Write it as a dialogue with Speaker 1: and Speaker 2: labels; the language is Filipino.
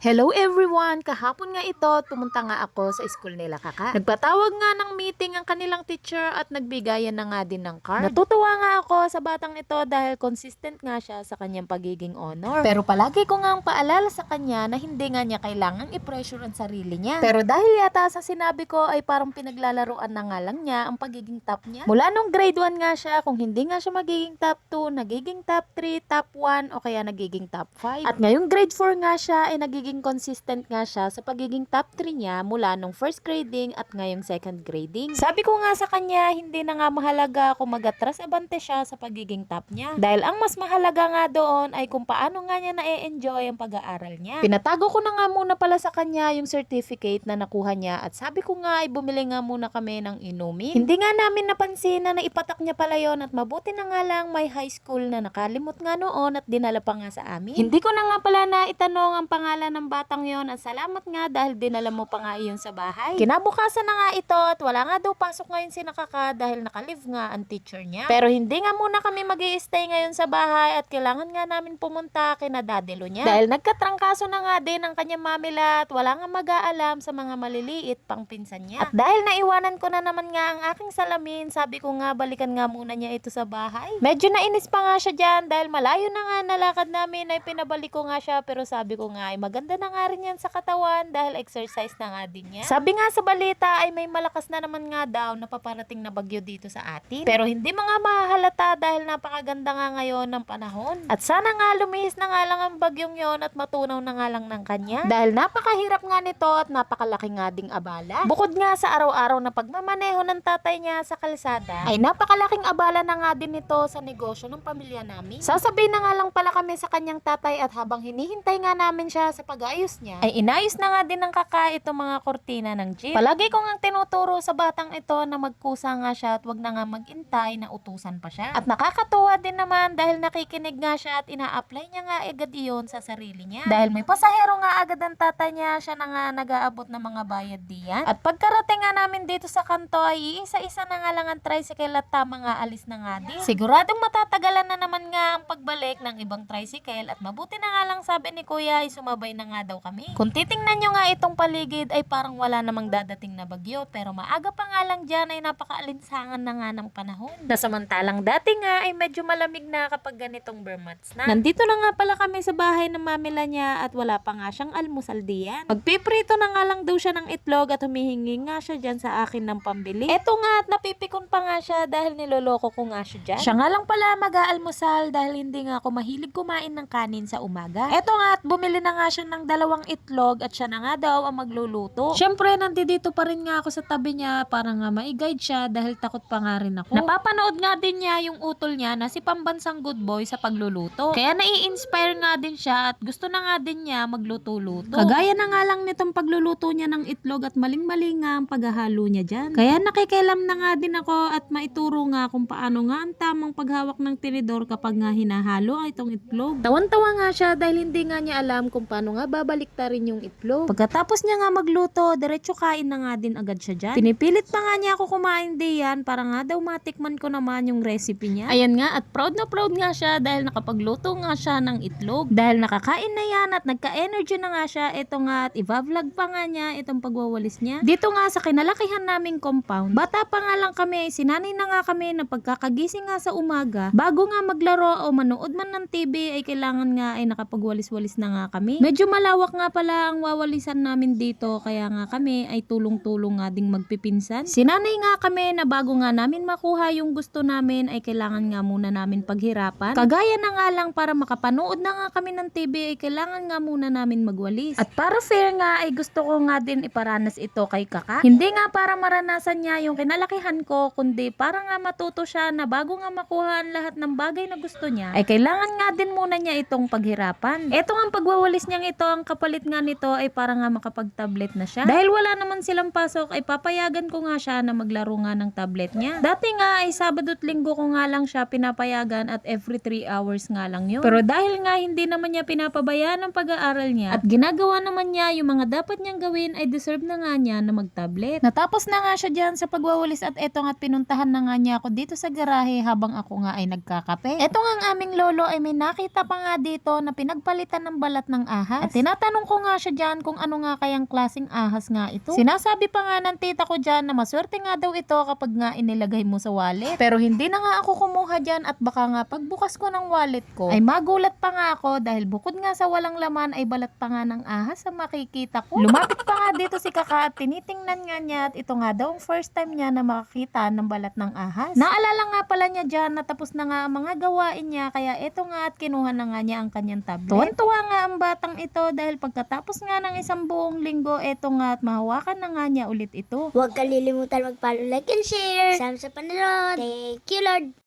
Speaker 1: Hello everyone! Kahapon nga ito, pumunta nga ako sa school nila kaka. Nagpatawag nga ng meeting ang kanilang teacher at nagbigayan na nga din ng card. Natutuwa nga ako sa batang ito dahil consistent nga siya sa kanyang pagiging honor. Pero palagi ko nga ang paalala sa kanya na hindi nga niya kailangang i-pressure ang sarili niya. Pero dahil yata sa sinabi ko ay parang pinaglalaroan na nga lang niya ang pagiging top niya. Mula nung grade 1 nga siya, kung hindi nga siya magiging top 2, nagiging top 3, top 1 o kaya nagiging top 5. At ngayong grade 4 nga siya ay nagiging consistent nga siya sa pagiging top 3 niya mula nung first grading at ngayong second grading. Sabi ko nga sa kanya, hindi na nga mahalaga kung magatras abante siya sa pagiging top niya. Dahil ang mas mahalaga nga doon ay kung paano nga niya na-enjoy ang pag-aaral niya. Pinatago ko na nga muna pala sa kanya yung certificate na nakuha niya at sabi ko nga ay bumili nga muna kami ng inumin. Hindi nga namin napansin na naipatak niya pala yon at mabuti na nga lang may high school na nakalimot nga noon at dinala pa nga sa amin. Hindi ko na nga pala na itanong ang pangalan ng batang yon at salamat nga dahil dinala mo pa nga iyon sa bahay. Kinabukasan na nga ito at wala nga daw pasok ngayon si nakaka dahil nakalive nga ang teacher niya. Pero hindi nga muna kami mag stay ngayon sa bahay at kailangan nga namin pumunta kina dadelo niya. Dahil nagkatrangkaso na nga din ang kanyang mamila at wala nga mag-aalam sa mga maliliit pang pinsan niya. At dahil naiwanan ko na naman nga ang aking salamin, sabi ko nga balikan nga muna niya ito sa bahay. Medyo nainis pa nga siya dyan dahil malayo na nga nalakad namin ay pinabalik ko nga siya pero sabi ko nga ay maganda na nga rin yan sa katawan dahil exercise na nga din niya. Sabi nga sa balita ay may malakas na naman nga daw na paparating na bagyo dito sa atin. Pero hindi mga mahalata dahil napakaganda nga ngayon ng panahon. At sana nga lumihis na nga lang ang bagyong yon at matunaw na nga lang ng kanya. Dahil napakahirap nga nito at napakalaki nga ding abala. Bukod nga sa araw-araw na pagmamaneho ng tatay niya sa kalsada, ay napakalaking abala na nga din nito sa negosyo ng pamilya namin. Sasabihin na nga lang pala kami sa kanyang tatay at habang hinihintay nga namin siya sa pag-ayos niya, ay inayos na nga din ng kaka itong mga kortina ng jeep. Palagi ko nga tinuturo sa batang ito na magkusa nga siya at wag na nga magintay na utusan pa siya. At nakakatuwa din naman dahil nakikinig nga siya at ina-apply niya nga agad iyon sa sarili niya. Dahil may pasahero nga agad ang tatay niya, siya na nga nag-aabot ng mga bayad diyan. At pagkarating nga namin dito sa kanto ay iisa-isa na nga lang ang tricycle at tama nga alis na nga din. Siguradong matatagalan na naman nga ang pagbalik ng ibang tricycle at mabuti na nga lang sabi ni kuya ay sumabay na nga daw kami. Kung titingnan nyo nga itong paligid ay parang wala namang dadating na bagyo pero maaga pa nga lang dyan ay napakaalinsangan na nga ng panahon. Na samantalang dati nga ay medyo malamig na kapag ganitong Burmats na. Nandito na nga pala kami sa bahay ng mamila niya at wala pa nga siyang almusal diyan. Magpiprito na nga lang daw siya ng itlog at humihingi nga siya dyan sa akin ng pambili. Eto nga at napipikon pa nga siya dahil niloloko ko nga siya dyan. Siya nga lang pala mag-aalmusal dahil hindi nga ako mahilig kumain ng kanin sa umaga. Eto nga at bumili na nga siya ng dalawang itlog at siya na nga daw ang magluluto. Siyempre nandito pa rin nga ako sa tabi niya para nga ma-guide siya dahil takot pa nga rin ako. Napapanood nga din niya yung utol niya na si pambansang good boy sa pagluluto. Kaya nai-inspire nga din siya at gusto na nga din niya magluto-luto. Kagaya na nga lang nitong pagluluto niya ng itlog at maling-mali nga ang paghahalo niya dyan. Kaya nakikialam na nga din ako at maituro nga kung paano nga ang tamang paghawak ng tinidor kapag nga hinahalo ang itong itlog. Tawan-tawa nga siya dahil hindi nga niya alam kung paano nga babaliktarin yung itlog. Pagkatapos niya nga magluto, diretso kain na nga din agad siya dyan. Pinipilit pa nga niya ako kumain diyan para nga daw matikman ko naman yung recipe niya. Ayan nga at proud na proud nga siya dahil nakapagluto nga siya ng itlog. Dahil nakakain na yan at nagka-energy na nga siya, ito nga at i-vlog pa nga niya itong pagwawalis niya. Dito nga sa kinalakihan naming compound, bata pa nga lang kami, sinanay na nga kami na pagkakagising nga sa umaga, bago nga maglaro o manood man ng TV ay kailangan nga ay nakapagwalis-walis na nga kami. Medyo malawak nga pala ang wawalisan namin dito kaya nga kami ay tulong-tulong nga ding magpipinsan. Sinanay nga kami na bago nga namin makuha yung gusto namin ay kailangan nga muna namin paghirapan. Kagaya na nga lang para makapanood na nga kami ng TV ay kailangan nga muna namin magwalis. At para fair nga ay gusto ko nga din iparanas ito kay kaka. Hindi nga para maranasan niya yung kinalakihan ko kundi para nga matuto siya na bago nga makuha ang lahat ng bagay na gusto niya ay kailangan nga din muna niya itong paghirapan. Ito nga pagwawalis niyang ito ang kapalit nga nito ay para nga makapag-tablet na siya. Dahil wala naman silang pasok ay papayagan ko nga siya na maglaro nga ng tablet niya. Dati nga ay Sabado at Linggo ko nga lang siya pinapayagan at every 3 hours nga lang yun. Pero dahil nga hindi naman niya pinapabayaan ang pag-aaral niya at ginagawa naman niya yung mga dapat niyang gawin ay deserve na nga niya na mag-tablet. Natapos na nga siya dyan sa pagwawalis at eto nga at pinuntahan na nga niya ako dito sa garahe habang ako nga ay nagkakape. Eto nga ang aming lolo ay may nakita pa nga dito na pinagpalitan ng balat ng ahas. At At tinatanong ko nga siya dyan kung ano nga kayang klaseng ahas nga ito. Sinasabi pa nga ng tita ko dyan na maswerte nga daw ito kapag nga inilagay mo sa wallet. Pero hindi na nga ako kumuha dyan at baka nga pagbukas ko ng wallet ko ay magulat pa nga ako dahil bukod nga sa walang laman ay balat pa nga ng ahas sa makikita ko. Lumapit pa nga dito si kaka at tinitingnan nga niya at ito nga daw ang first time niya na makakita ng balat ng ahas. Naalala nga pala niya dyan na tapos na nga ang mga gawain niya kaya ito nga at kinuha na nga niya ang kanyang tablet. Tuwan-tuwa nga ang batang ito dahil pagkatapos nga ng isang buong linggo ito nga at mahawakan na nga niya ulit ito.
Speaker 2: Huwag kalilimutan mag-follow, like, and share. Sama sa panonood. Thank you, Lord.